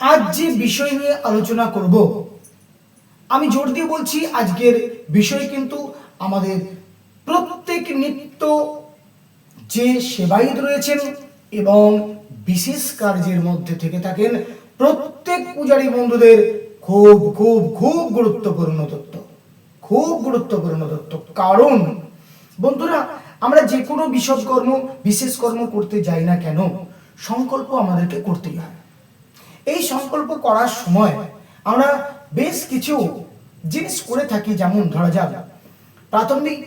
আজ যে বিষয় নিয়ে আলোচনা করব, আমি জোর দিয়ে বলছি আজকের বিষয় কিন্তু আমাদের প্রত্যেক নিত্য যে সেবায়িত রয়েছেন এবং বিশেষ কার্যের মধ্যে থেকে থাকেন প্রত্যেক পূজারী বন্ধুদের খুব খুব খুব গুরুত্বপূর্ণ তথ্য, খুব গুরুত্বপূর্ণ তথ্য। কারণ, বন্ধুরা, আমরা যে কোনো বিশদ কর্ম বিশেষ কর্ম করতে যাই না কেন, সংকল্প আমাদেরকে করতেই হয়। এই সংকল্প করার সময় আমরা বেশ কিছু জিনিস করে থাকি, যেমন ধরা যাক, প্রাথমিক,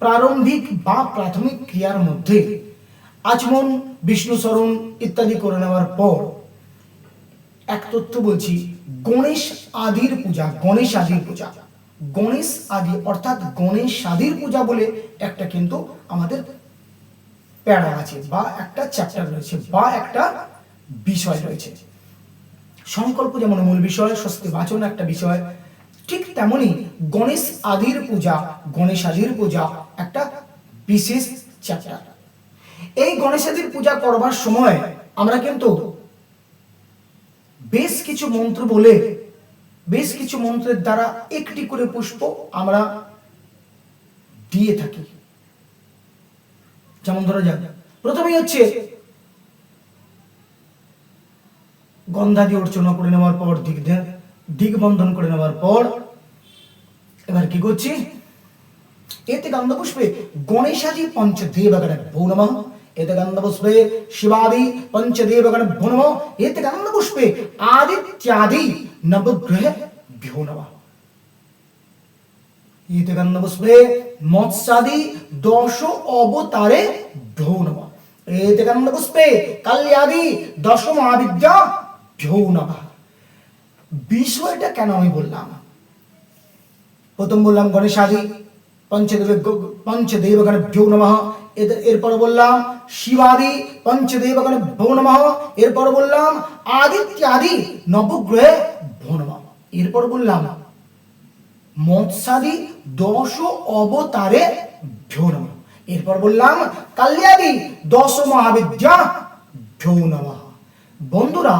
প্রারম্ভিক বা প্রাথমিক ক্রিয়ার মধ্যে আচমন, বিষ্ণু স্মরণ ইত্যাদি করে নেওয়ার পর এক তথ্য বলছি, গণেশ আদির পূজা, গণেশ আদির পূজা। গণেশ আদি অর্থাৎ গণেশ আদির পূজা বলে একটা কিন্তু আমাদের প্যারা আছে বা একটা চ্যাপ্টার রয়েছে বা একটা বিষয় রয়েছে। সংকল্প যেমন মূল বিষয় স্বস্তি বাচন একটা বিষয়, ঠিক তেমনি গণেশ আদির পূজা, গণেশ আদির পূজা একটা বিশেষ চ্যাপ্টার এই গণেশ আদির পূজা করবার সময় আমরা কিন্তু বেশ কিছু মন্ত্র বলে, বেশ কিছু মন্ত্রের দ্বারা একটি করে পুষ্প আমরা দিয়ে থাকি। যেমন ধরা যাক, প্রথমেই হচ্ছে গন্ধা দিয়ে অর্চনা করে নেওয়ার পর দিক দিক বন্ধন করে নেওয়ার পর, এবার কি করছি? এতে গন্ধপুষ্পে গণেশাদি পঞ্চদেবগণ ভো নমঃ। এতে গন্ধপুষ্পে শিবাদি পঞ্চদেবগণ ভো নমঃ। এতে গন্ধপুষ্পে আদিত্যাদি নবগ্রহ ভ্যো নমঃ। এতে গন্ধপুষ্পে মৎস্যাদি দশ অবতারে ভ্যো নমঃ। এতে গন্ধপুষ্পে কাল্যাদি দশ মহাবিদ্যা ভ্যো নমঃ বিষয়টা কেন আমি বললাম? প্রথম বললাম গণেশাদি পঞ্চদেব পঞ্চদেবগণ ভ্যো নমঃ। এদের এরপর বললাম, শিবাদি, পঞ্চদেবগণ ভ্যো নমঃ। এরপর বললাম আদিত্যাদি নবগ্রহে ভ্যো নমঃ। এরপর বললাম, মৎস্যাদি, দশ অবতারে ভ্যো নমঃ। এরপর বললাম, কাল্যাদি, দশ মহাবিদ্যা ভ্যো নমঃ। বন্ধুরা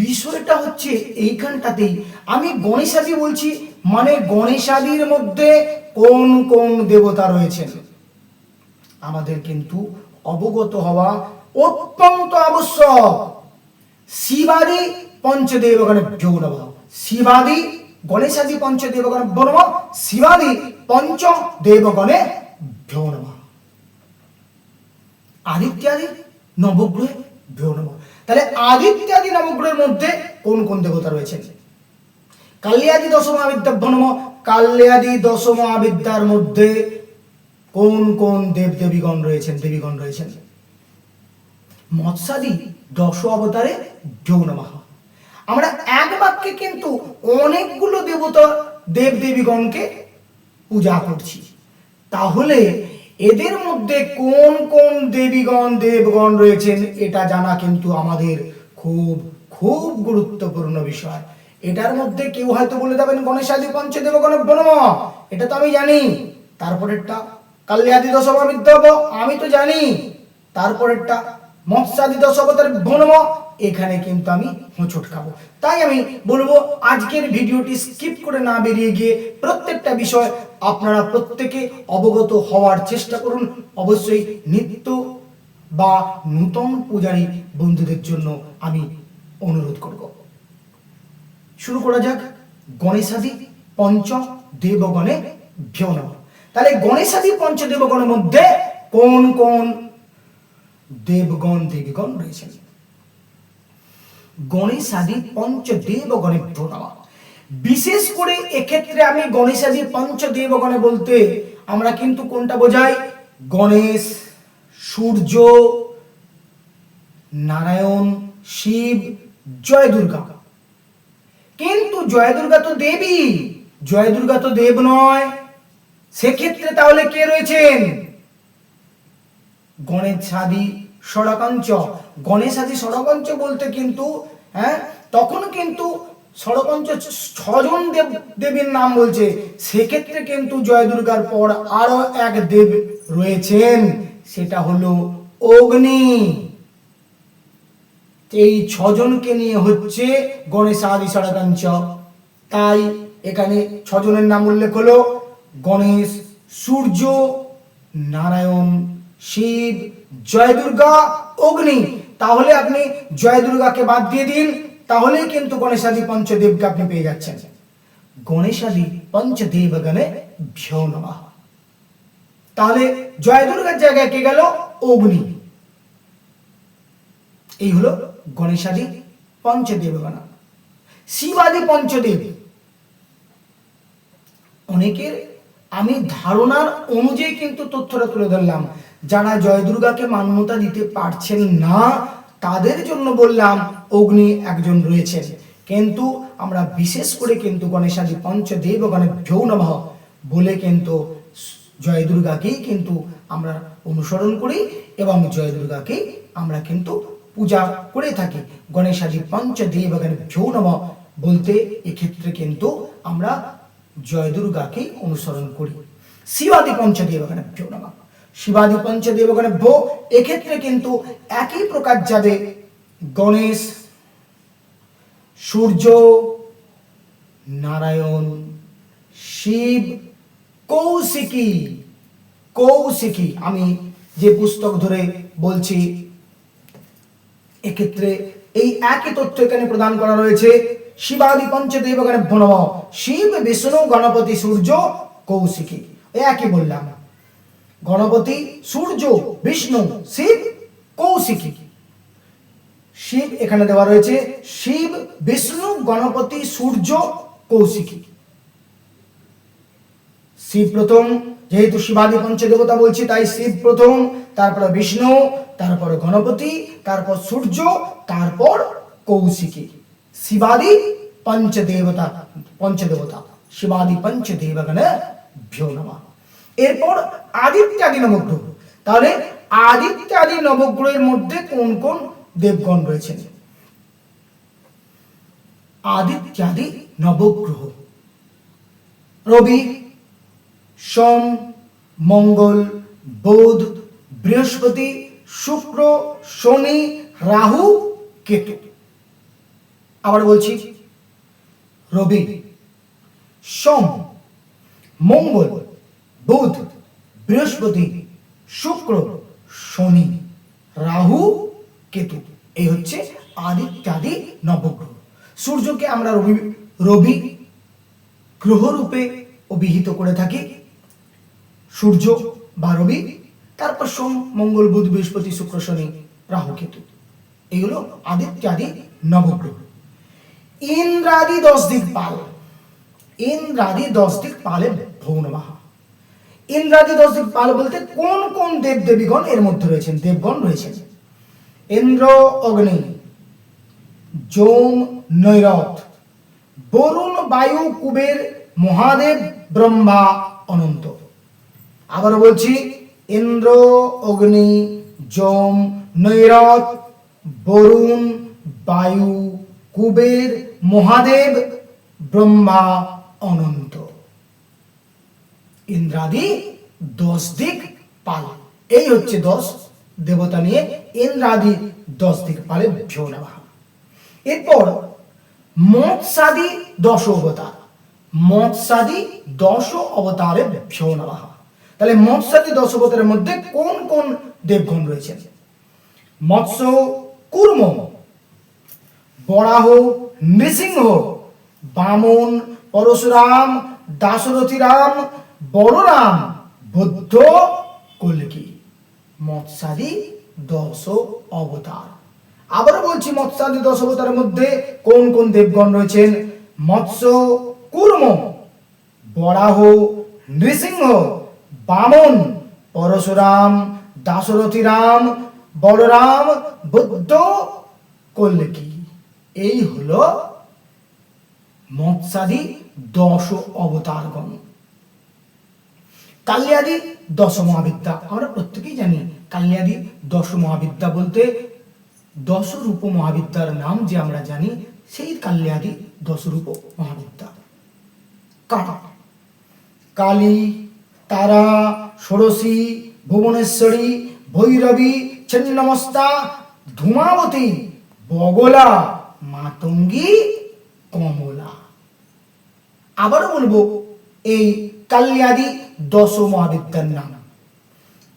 বিষয়টা হচ্ছে এইখানটাতেই। আমি গণেশাদি বলছি মানে গণেশাদির মধ্যে কোন কোন দেবতা রয়েছেন? আমাদের কিন্তু অবগত হওয়া অত্যন্ত আবশ্যক। শিবাদি পঞ্চদেবগণে যোগনব শিবাদি গণেশাদি পঞ্চদেবগণে বনম শিবাদি পঞ্চ দেবগণে ভ্যৌনম আদিত্যাদি নবগ্রহে ভ্যৌনম তাহলে আদিত্যাদি নবগ্রহের মধ্যে কোন কোন দেবতা রয়েছেন? কাল্যাদি দশম আবিদ্যা ভ্যনম কাল্যাদি দশম আবিদ্যার মধ্যে কোন কোন দেব দেবীগণ রয়েছেন দেবীগণ রয়েছেন? মৎস্যাদি দশ অবতারে যৌনমাহ আমরা এক বাক্যে কিন্তু অনেকগুলো দেবতা, দেব দেবীগণকে পূজা করছি। তাহলে এদের মধ্যে কোন কোন দেবীগণ, দেবগণ রয়েছেন, এটা জানা কিন্তু আমাদের খুব খুব গুরুত্বপূর্ণ বিষয়। এটার মধ্যে কেউ হয়তো বলে দেবেন, গণেশাদি পঞ্চদেবগণ বনম। এটা তো আমি জানি। তারপরেরটা, কাল্যাদি, দশমা, বিদ্যব, আমি তো জানি। তারপরেরটা মৎস্যাদি দশবতার বনম, এখানে কিন্তু আমি হোঁচট খাব। তাই আমি বলব, আজকের ভিডিওটি স্কিপ করে না বেরিয়ে গিয়ে প্রত্যেকটা বিষয় আপনারা প্রত্যেকে অবগত হওয়ার চেষ্টা করুন। অবশ্যই নিত্য বা নূতন পূজারী বন্ধুদের জন্য আমি অনুরোধ করব। শুরু করা যাক, গণেশাদি পঞ্চ দেবগণে ভ্যো নমঃ তাহলে গণেশাদি পঞ্চ দেবগণের মধ্যে কোন কোন দেবগণ দেবীগণ রয়েছেন। গণেশাদি পঞ্চ দেবগণে ভ্যো নমঃ। বিশেষ করে এক্ষেত্রে আমি গণেশাদি পঞ্চ দেবগণে বলতে আমরা কিন্তু কোনটা বোঝাই? গণেশ, সূর্য, নারায়ণ, শিব জয় দুর্গা কিন্তু জয় দুর্গা তো দেবী জয় দুর্গা তো দেব নয়। সেক্ষেত্রে তাহলে কে রয়েছেন? গণেশাদি ষড়কঞ্চ। গণেশাদি ষড়কঞ্চ বলতে কিন্তু হ্যাঁ তখন কিন্তু ষড়কঞ্চ ছজন দেব, দেবীর নাম বলছে। সেক্ষেত্রে কিন্তু জয় দুর্গার পর আরও এক দেব রয়েছেন, সেটা হলো অগ্নি। এই ছজনকে নিয়ে হচ্ছে গণেশ আদি ষড়কঞ্চ। তাই এখানে ছজনের নাম উল্লেখ হলো গণেশ, সূর্য, নারায়ণ শিব, জয় দুর্গা, অগ্নি। তাহলে আপনি জয় দুর্গাকে বাদ দিয়ে দিন, তাহলেই কিন্তু গণেশাদি পঞ্চদেবকে আপনি পেয়ে যাচ্ছেন। গণেশাদি পঞ্চদেব গণে তাহলে জয় দুর্গার জায়গায় কে গেল? অগ্নি। এই হলো গণেশাদি পঞ্চদেব গণা শিবাদি পঞ্চদেব। অনেকের আমি ধারণার অনুযায়ী কিন্তু তথ্যটা তুলে ধরলাম। যারা জয়দুর্গাকে মান্যতা দিতে পারছেন না, তাদের জন্য বললাম, অগ্নি একজন রয়েছেন। কিন্তু আমরা বিশেষ করে কিন্তু গণেশাদি পঞ্চদেব গণে নমঃ বলে কিন্তু জয় দুর্গাকেই কিন্তু আমরা অনুসরণ করি এবং জয় দুর্গাকেই আমরা কিন্তু পূজা করে থাকি। গণেশাদি পঞ্চদেব গণে নমঃ বলতে এক্ষেত্রে কিন্তু আমরা জয় দুর্গাকে অনুসরণ করি। শিবাদি পঞ্চদেবগণে নমঃ। শিবাদি পঞ্চদেবগণে ভো এক্ষেত্রে কিন্তু একই প্রকার যাবে। গণেশ, সূর্য, নারায়ণ, শিব, কৌশিকী। কৌশিকী, আমি যে পুস্তক ধরে বলছি, এক্ষেত্রে এই একই তথ্য এখানে প্রদান করা রয়েছে। শিবাদি পঞ্চদেব এখানে নম শিব, বিষ্ণু, গণপতি, সূর্য, কৌশিকী। একই বললাম। গণপতি, সূর্য, বিষ্ণু, শিব, কৌশিকী। শিব এখানে দেওয়া রয়েছে, শিব, বিষ্ণু, গণপতি, সূর্য, কৌশিকী। শিব প্রথম, যেহেতু শিবাদি পঞ্চদেবতা বলছি, তাই শিব প্রথম, তারপর বিষ্ণু, তারপর গণপতি, তারপর সূর্য, তারপর কৌশিকী। শিবাদি পঞ্চদেবতা পঞ্চদেবতা শিবাদি পঞ্চদেবগণে ভ্যো নমঃ এরপর আদিত্যাদি নবগ্রহ। তাহলে আদিত্যাদি নবগ্রহের মধ্যে কোন কোন দেবগণ রয়েছেন? আদিত্যাদি নবগ্রহ। রবি, সোম, মঙ্গল, বুধ, বৃহস্পতি, শুক্র, শনি, রাহু, কেতু। আবার বলছি, রবি, সোম, মঙ্গল, বুধ, বৃহস্পতি, শুক্র, শনি, রাহু, কেতু। এই হচ্ছে আদিত্যাদি নবগ্রহ। সূর্যকে আমরা রবি রবি গ্রহরূপে অভিহিত করে থাকি। সূর্য বা রবি, তারপর সোম, মঙ্গল, বুধ, বৃহস্পতি, শুক্র, শনি, রাহু, কেতু। এগুলো আদিত্যাদি নবগ্রহ। ইন্দ্রাদি দশ দিক পাল। ইন্দ্রাদি দশ দিক পালে ভৌনবাহা ইন্দ্রাদি দশ দিক পাল বলতে কোন কোন দেব দেবীগণ এর মধ্যে রয়েছেন, দেবগণ রয়েছেন? ইন্দ্র, অগ্নি যোম নৈরথ, বরুণ, বায়ু, কুবের, মহাদেব, ব্রহ্মা, অনন্ত। আবার বলছি, ইন্দ্র, অগ্নি যম নৈরথ, বরুণ, বায়ু, কুবের মহাদেব ব্রহ্মা অনন্ত। ইন্দ্রাদি দশ দিক পাল। এই হচ্ছে দশ দেবতা নিয়ে ইন্দ্রাদি দশ দিক পালে নেওয়া এরপর মৎসাদি দশ অবতার। মৎসাদি দশ অবতারে নেওয়া তাহলে মৎসাদি দশ অবতারের মধ্যে কোন কোন দেবগণ রয়েছেন? মৎস্য, কুর্ম, বরাহ নৃসিংহ বামন, পরশুরাম দাশরথী রাম বলরাম বুদ্ধ, কল্কি। মৎসাদি দশ অবতার। আবারও বলছি, মৎস্যাদি দশ অবতারের মধ্যে কোন কোন দেবগণ রয়েছেন? মৎস্য, কুর্ম, বরাহ, নৃসিংহ, বামন, পরশুরাম দাশরথী রাম বলরাম, বুদ্ধ, কল্কি। এই হলো মৎসাদি দশ অবতারগণ। কাল্যাদি দশ মহাবিদ্যা। আমরা প্রত্যেকেই জানি কাল্যাদি দশ মহাবিদ্যা বলতে দশ রূপ মহাবিদ্যার নাম যে আমরা জানি, সেই কাল্যাদি দশ রূপ মহাবিদ্যা। কারা কালী, তারা, ষোড়শী, ভুবনেশ্বরী, ভৈরবী ছিন্নমস্তা ধূমাবতী, বগলা মাতঙ্গী কমলা। আবারও বলব, এই কাল্যাদি দশ মহাবিদ্যার নাম।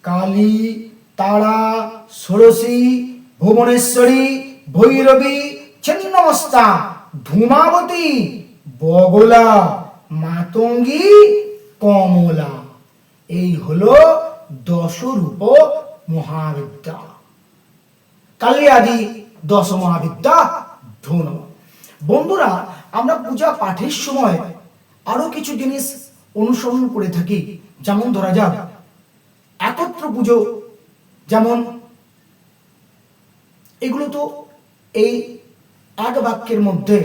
কালী, তারা, ষোড়শী, ভুবনেশ্বরী, ভৈরবী, ছিন্নমস্তা, ধূমাবতী, বগলা, মাতঙ্গী কমলা। এই হলো দশরূপ মহাবিদ্যা। কালিয়াদি দশ মহাবিদ্যা ধন। বন্ধুরা, আমরা পূজা পাঠের সময় আরও কিছু জিনিস অনুসরণ করে থাকি। যেমন ধরা যাক, একত্র পুজো, যেমন এগুলো তো এই এক বাক্যের মধ্যে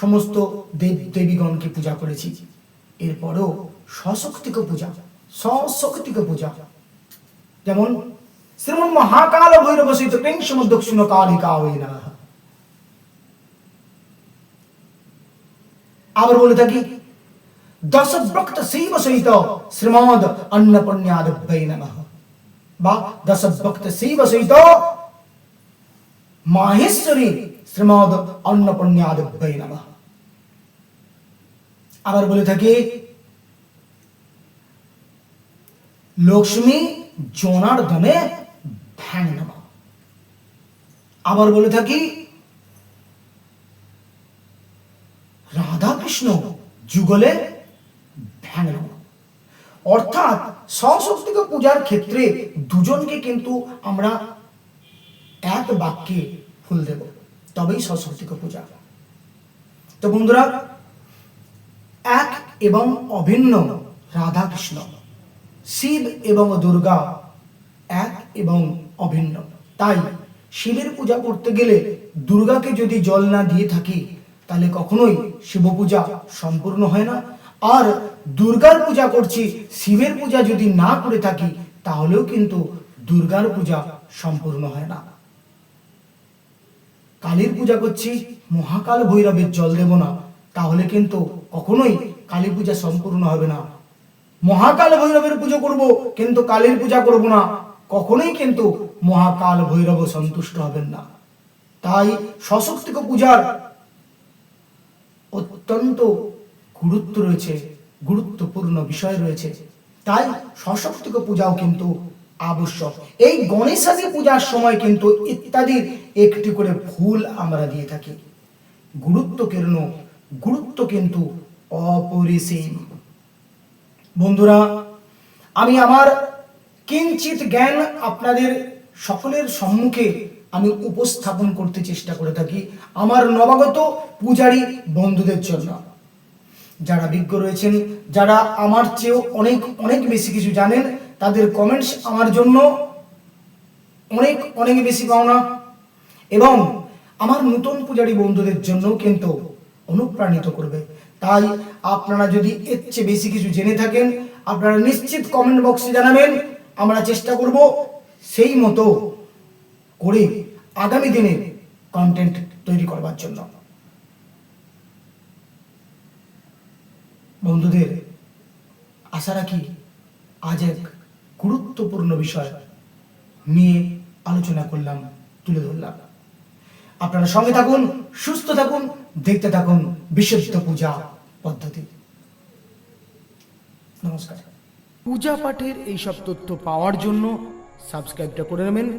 সমস্ত দেব দেবীগণকে পূজা করেছি। এরপরেও সশক্তিক পূজা সশক্তিক পূজা। যেমন শ্রীমন মহাকাল ভৈরব সহিত পেংশম দক্ষিণ কালিকা ওই না আবার বলে থাকি দশভক্ত শিব সহিত শ্রীমদ অন্নপূর্ণাদ নমঃ। বা দশভক্ত শিব সহিত মাহেশ্বরী শ্রীমদ অন্নপূর্ণাদ নমঃ। আবার বলে থাকি, লক্ষ্মী জনার্দনে ধ্যান নমঃ। আবার বলে থাকি রাধা কৃষ্ণ যুগলে ধ্যান অর্থাৎ সশক্তিক পূজার ক্ষেত্রে দুজনকে কিন্তু আমরা এক বাক্যে ফুল দেব, তবেই সশক্তিক পূজা তো বন্ধুরা, এক এবং অভিন্ন রাধা কৃষ্ণ শিব এবং দুর্গা এক এবং অভিন্ন। তাই শিবের পূজা করতে গেলে দুর্গাকে যদি জল না দিয়ে থাকি তাহলে কখনোই শিব পূজা সম্পূর্ণ হয় না। আর দুর্গার পূজা করছি, শিবের পূজা যদি না করে থাকি, তাহলেও কিন্তু দুর্গার পূজা সম্পূর্ণ হয় না। কালীর পূজা করছি, মহাকাল ভৈরবের জল দেব না, তাহলে কিন্তু কখনোই কালী পূজা সম্পূর্ণ হবে না। মহাকাল ভৈরবের পুজো করব, কিন্তু কালীর পূজা করব না, কখনোই কিন্তু মহাকাল ভৈরব সন্তুষ্ট হবেন না। তাই সশক্তিক পূজার অত্যন্ত গুরুত্ব রয়েছে, গুরুত্বপূর্ণ বিষয় রয়েছে। তাই সশক্তিক পূজাও কিন্তু আবশ্যক। এই গণেশাদি পূজার সময় কিন্তু ইত্যাদির একটি করে ফুল আমরা দিয়ে থাকি। গুরুত্ব কেন গুরুত্ব কিন্তু অপরিসীম। বন্ধুরা, আমি আমার কিঞ্চিত জ্ঞান আপনাদের সকলের সম্মুখে আমি উপস্থাপন করতে চেষ্টা করে থাকি আমার নবাগত পূজারী বন্ধুদের জন্য। যারা বিজ্ঞ রয়েছেন, যারা আমার চেয়েও অনেক অনেক বেশি কিছু জানেন, তাদের কমেন্টস আমার জন্য অনেক অনেক বেশি পাওনা। এবং আমার নতুন পূজারী বন্ধুদের জন্য কিন্তু অনুপ্রাণিত করবে। তাই আপনারা যদি এর চেয়ে বেশি কিছু জেনে থাকেন, আপনারা নিশ্চিত কমেন্ট বক্সে জানাবেন। আমরা চেষ্টা করব সেই মতো করে আগামী দিনে কন্টেন্ট তৈরি করবার জন্য। বন্ধুদের, আশা রাখি আজ এক গুরুত্বপূর্ণ বিষয় নিয়ে আলোচনা করলাম, তুলে ধরলাম। আপনারা সঙ্গে থাকুন, সুস্থ থাকুন, দেখতে থাকুন বিশুদ্ধ পূজা পদ্ধতি। নমস্কার। পূজা পাঠের এইসব তথ্য পাওয়ার জন্য সাবস্ক্রাইবটা করে নেবেন।